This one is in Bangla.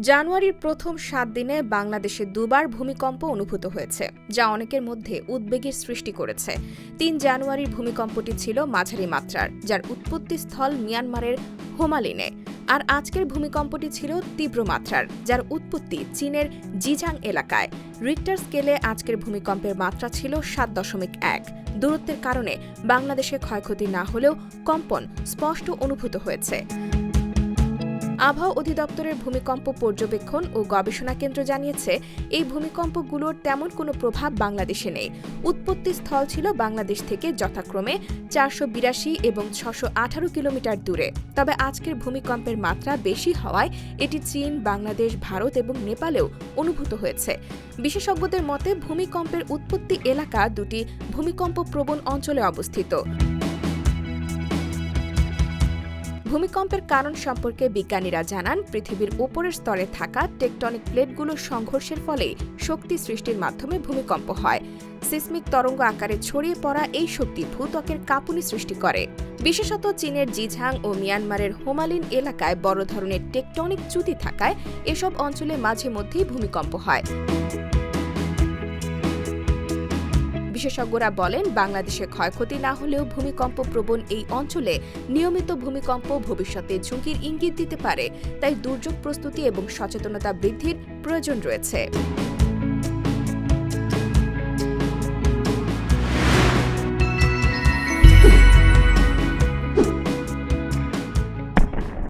জানুয়ারির প্রথম সাত দিনে বাংলাদেশে দুবার ভূমিকম্প অনুভূত হয়েছে, যা অনেকের মধ্যে উদ্বেগের সৃষ্টি করেছে। তিন জানুয়ারির ভূমিকম্পটি ছিল মাঝারি মাত্রার, যার উৎপত্তিস্থল মিয়ানমারের হোমালিনে। আর আজকের ভূমিকম্পটি ছিল তীব্র মাত্রার, যার উৎপত্তি চীনের জিজাং এলাকায়। রিক্টার স্কেলে আজকের ভূমিকম্পের মাত্রা ছিল সাত দশমিক এক। দূরত্বের কারণে বাংলাদেশে ক্ষয়ক্ষতি না হলেও কম্পন স্পষ্ট অনুভূত হয়েছে। আবহাওয়া অধিদপ্তরের ভূমিকম্প পর্যবেক্ষণ ও গবেষণা কেন্দ্র জানিয়েছে, এই ভূমিকম্পগুলোর তেমন কোনো প্রভাব বাংলাদেশে নেই। উৎপত্তি স্থল ছিল বাংলাদেশ থেকে যথাক্রমে চারশো বিরাশি এবং ছশো আঠারো কিলোমিটার দূরে। তবে আজকের ভূমিকম্পের মাত্রা বেশি হওয়ায় এটি চীন, বাংলাদেশ, ভারত এবং নেপালেও অনুভূত হয়েছে। বিশেষজ্ঞদের মতে, ভূমিকম্পের উৎপত্তি এলাকা দুটি ভূমিকম্প প্রবণ অঞ্চলে অবস্থিত। ভূমিকম্পের কারণ সম্পর্কে বিজ্ঞানীরা জানান, পৃথিবীর উপরের স্তরে থাকা টেকটনিক প্লেটগুলোর সংঘর্ষের ফলে শক্তি সৃষ্টির মাধ্যমে ভূমিকম্প হয়। সিসমিক তরঙ্গ আকারে ছড়িয়ে পড়া এই শক্তি ভূত্বকের কাঁপুনি সৃষ্টি করে। বিশেষত চীনের জিঝাং ও মিয়ানমারের হোমালিন এলাকায় বড় ধরনের টেকটনিক চ্যুতি থাকায় এসব অঞ্চলে মাঝে মধ্যেই ভূমিকম্প হয়। বিশেষজ্ঞরা বলেন, বাংলাদেশে ক্ষয়ক্ষতি না হলেও ভূমিকম্প প্রবণ এই অঞ্চলে নিয়মিত ভূমিকম্প ভবিষ্যতে ঝুঁকির ইঙ্গিত দিতে পারে। তাই দুর্যোগ প্রস্তুতি এবং সচেতনতা বৃদ্ধির প্রয়োজন রয়েছে।